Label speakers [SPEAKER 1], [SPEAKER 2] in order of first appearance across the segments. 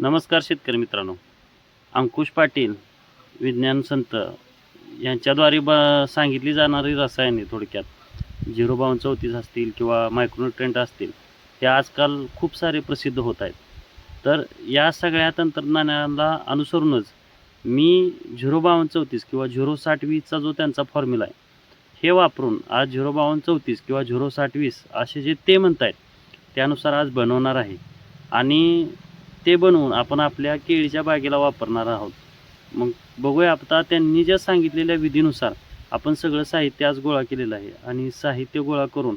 [SPEAKER 1] नमस्कार शेतकरी मित्रांनो. अंकुश पाटील विज्ञान संत यांच्याद्वारे ब सांगितली जाणारी रसायने थोडक्यात झिरो बावन चौतीस असतील किंवा मायक्रोन्युट्रेंट असतील हे आजकाल खूप सारे प्रसिद्ध होत आहेत. तर या सगळ्या तंत्रज्ञानाला अनुसरूनच मी झिरो बावन चौतीस किंवा झिरो साठ वीसचा जो त्यांचा फॉर्म्युला आहे हे वापरून आज झिरो बावन चौतीस किंवा झिरो साठ वीस असे जे ते म्हणत आहेत त्यानुसार आज बनवणार आहे. आणि ते बनवून आपण आपल्या केळीच्या बागेला वापरणार आहोत. मग बघूया आता त्यांनी ज्या सांगितलेल्या विधीनुसार आपण सगळं साहित्य आज गोळा केलेलं आहे आणि साहित्य गोळा करून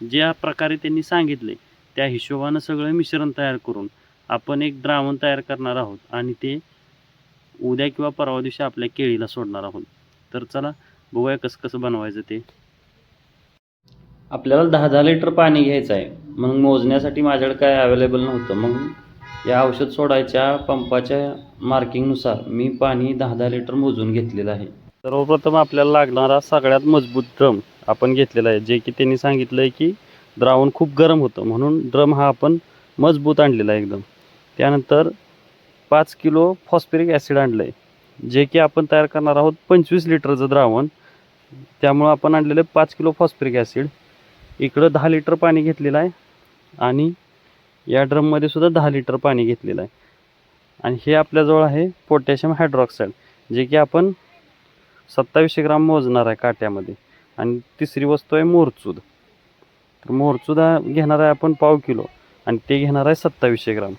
[SPEAKER 1] ज्या प्रकारे त्यांनी सांगितले त्या हिशोबानं सगळं मिश्रण तयार करून आपण एक द्रावण तयार करणार आहोत आणि ते उद्या किंवा परवा दिवशी आपल्या केळीला सोडणार आहोत. तर चला बघूया कसं कसं बनवायचं ते. आपल्याला दहा दहा लिटर पाणी घ्यायचं आहे. मग मोजण्यासाठी माझ्याकडे काय अवेलेबल नव्हतं. मग या औषध सोडायच्या पंपाच्या मार्किंगनुसार मी पाणी दहा दहा लिटर मोजून घेतलेलं आहे. सर्वप्रथम आपल्याला लागणारा सगळ्यात मजबूत ड्रम आपण घेतलेला आहे जे की त्यांनी सांगितलं आहे की द्रावण खूप गरम होतं म्हणून ड्रम हा आपण मजबूत आणलेला आहे एकदम. त्यानंतर पाच किलो फॉस्फरिक ॲसिड आणलं आहे जे की आपण तयार करणार आहोत पंचवीस लिटरचं द्रावण. त्यामुळं आपण आणलेलं आहे पाच किलो फॉस्फरिक ॲसिड. इकडं दहा लिटर पाणी घेतलेलं आहे आणि या ड्रममध्ये सुद्धा दहा लिटर पाणी घेतलेलं आहे. आणि हे आपल्याजवळ आहे पोटॅशियम हायड्रॉक्साईड जे की आपण सत्तावीसशे ग्राम मोजणार आहे काट्यामध्ये. आणि तिसरी वस्तू आहे मोरचूद. तर मोरचूद हा घेणार आहे आपण पाव किलो आणि ते घेणार आहे सत्तावीसशे ग्राम.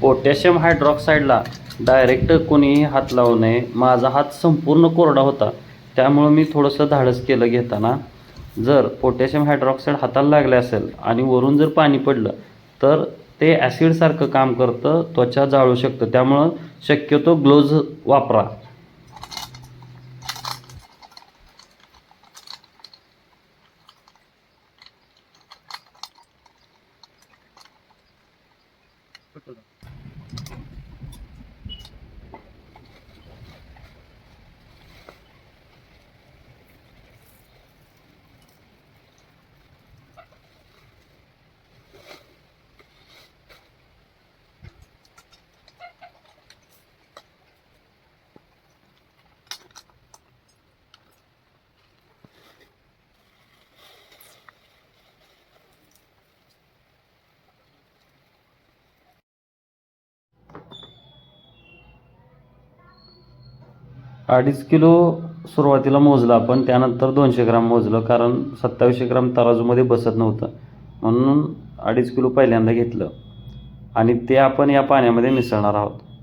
[SPEAKER 1] पोटॅशियम हायड्रॉक्साईडला डायरेक्ट कोणीही हात लावू नये. माझा हात संपूर्ण कोरडा होता. त्यामुळं मी थोडंसं धाडस केलं घेताना. जर पोटॅशियम हायड्रॉक्साईड हाताला लागले असेल आणि वरून जर पाणी पडलं तर ते ॲसिडसारखं काम करतं त्वचा जाळू शकतं. त्यामुळं शक्यतो ग्लोव्ज वापरा. अडीच किलो सुरुवातीला मोजलं आपण त्यानंतर दोनशे ग्राम मोजलं कारण सत्तावीसशे ग्राम तराजूमध्ये बसत नव्हतं. म्हणून अडीच किलो पहिल्यांदा घेतलं. आणि ते आपण या पाण्यामध्ये मिसळणार आहोत.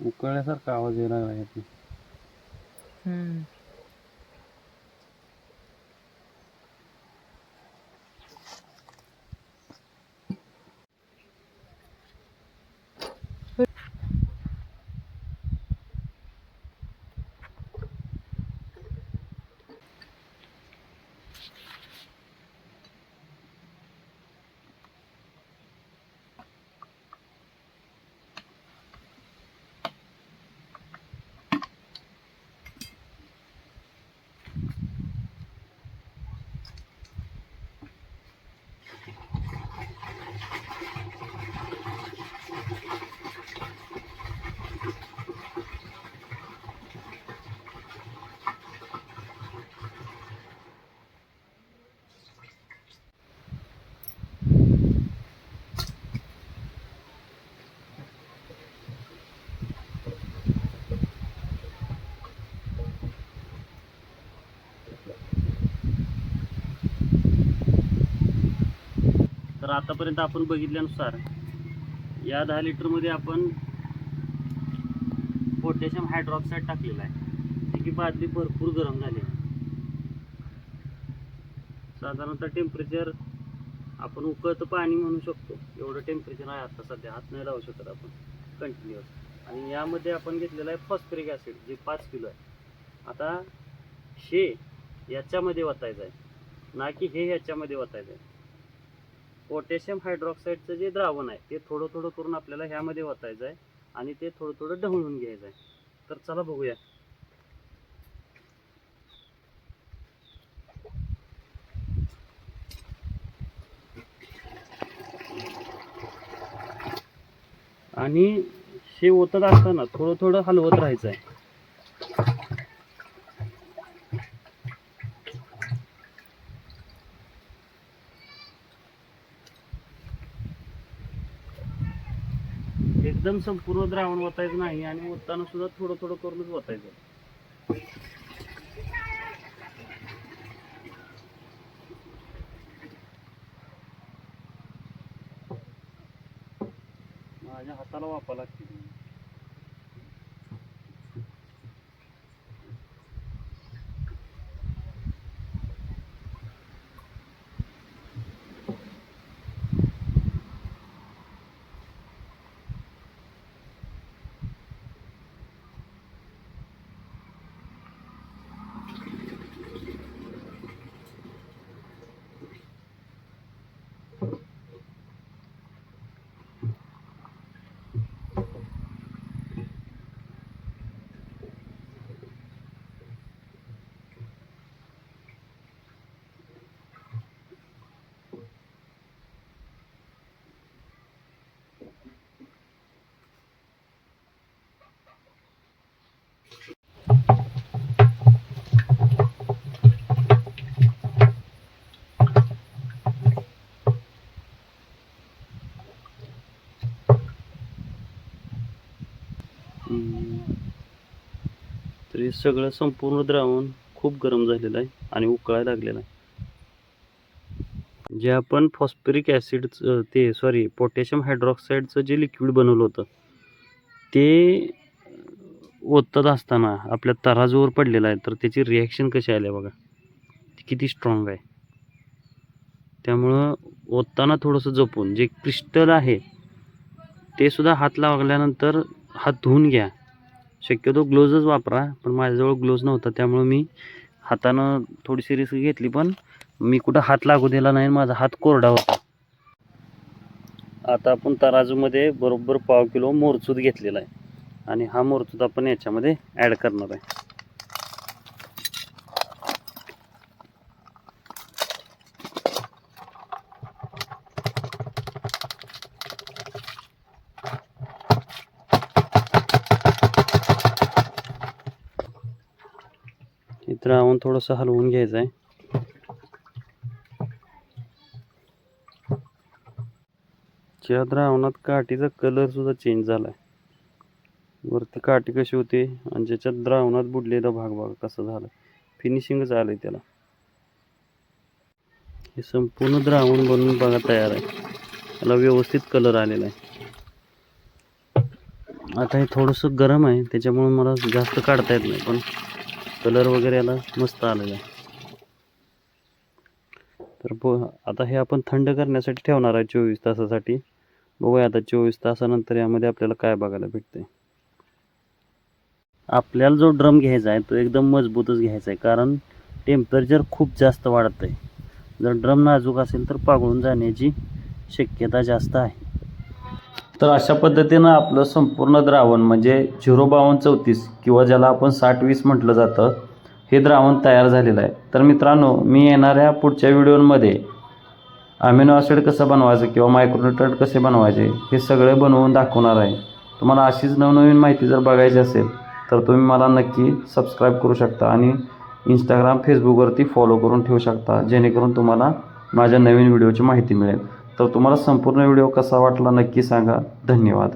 [SPEAKER 1] उकळल्यासारखा आवाज येणार आहे तर आतापर्यंत आपण बघितल्यानुसार या दहा लिटरमध्ये आपण पोटॅशियम हायड्रॉक्साईड टाकलेला आहे. जी की बादली भरपूर गरम झाली आहे. साधारणतः टेम्परेचर आपण उकळतं पाणी म्हणू शकतो. एवढं टेम्परेचर आहे आता सध्या. हात नाही लावू शकत आपण. कंटिन्युअस आणि यामध्ये आपण घेतलेलं आहे फॉस्फरिक ॲसिड जे पाच किलो आहे. आता हे याच्यामध्ये वतायचं आहे. ना की हे ह्याच्यामध्ये वतायचं आहे. पोटॅशियम हायड्रॉक्साईडचं जे द्रावण आहे ते थोडं थोडं करून आपल्याला ह्यामध्ये वतायचं आहे आणि ते थोडं थोडं ढवळून घ्यायचं आहे. तर चला बघूया. आणि हे ओतत असताना थोडं थोडं हलवत राहायचं आहे. एकदम संपूर्ण द्रावण ओतायचं नाही आणि ओताना सुद्धा थोडं थोडं करूनच ओतायचं माझ्या हाताला वापा लागते. तर हे सगळं संपूर्ण द्रावण खूप गरम झालेलं आहे आणि उकळायला लागलेलं आहे. जे आपण फॉस्फरिक ॲसिडचं ते सॉरी पोटॅशियम हायड्रॉक्साईडचं जे लिक्विड बनवलं होतं ते ओतत असताना आपल्या तराजूवर पडलेलं आहे तर त्याची रिॲक्शन कशी आली बघा. ती किती स्ट्रॉंग आहे. त्यामुळं ओतताना थोडंसं जपून जे क्रिस्टल आहे ते सुद्धा हात लागल्यानंतर हात धुवून घ्या. शक्यतो ग्लोव्जच वापरा पण माझ्याजवळ ग्लोव्ज नव्हता त्यामुळं मी हातानं थोडीशी रिस्क घेतली पण मी कुठं हात लागू दिला नाही माझा हात कोरडा होता. आता आपण तराजूमध्ये बरोबर पाव किलो मोरचूद घेतलेला आहे आणि हा मोरचूद आपण याच्यामध्ये ॲड करणार आहे. द्रावण थोडंसं हलवून घ्यायचं आहे ज्या द्रावणात काठीचा कलर सुद्धा चेंज झाला आहे वरती काठी कशी होती आणि ज्याच्यात द्रावणात बुडलेला भाग भाग कसा झाला. फिनिशिंगच आलं त्याला. हे संपूर्ण द्रावण बनवून बघा तयार आहे. त्याला व्यवस्थित कलर आलेला आहे. आता हे थोडंसं गरम आहे त्याच्यामुळे मला जास्त काढता येत नाही पण कलर वगैरे याला मस्त आलेला आहे. तर ब आता हे आपण थंड करण्यासाठी ठेवणार आहे चोवीस तासासाठी. बघूया आता चोवीस तासानंतर यामध्ये आपल्याला काय बघायला भेटते आपल्याला जो ड्रम घ्यायचा आहे तो एकदम मजबूतच घ्यायचा आहे कारण टेम्परेचर खूप जास्त वाढत आहे जर ड्रम नाजूक असेल तर पागळून जाण्याची शक्यता जास्त आहे. तर अशा पद्धतीनं आपलं संपूर्ण द्रावण म्हणजे झिरो बावन्न चौतीस किंवा ज्याला आपण साठ वीस म्हटलं जातं हे द्रावण तयार झालेलं आहे. तर मित्रांनो मी येणाऱ्या पुढच्या व्हिडिओमध्ये अमिनो ॲसिड कसं बनवायचं किंवा मायक्रोन्युट्रंट कसे बनवायचे हे सगळे बनवून दाखवणार आहे. तुम्हाला अशीच नवनवीन माहिती जर बघायची असेल तर तुम्ही मला नक्की सबस्क्राईब करू शकता आणि इंस्टाग्राम फेसबुकवरती फॉलो करून ठेवू शकता जेणेकरून तुम्हाला माझ्या नवीन व्हिडिओची माहिती मिळेल. तर तुम्हाला संपूर्ण व्हिडिओ कसा वाटला नक्की सांगा. धन्यवाद.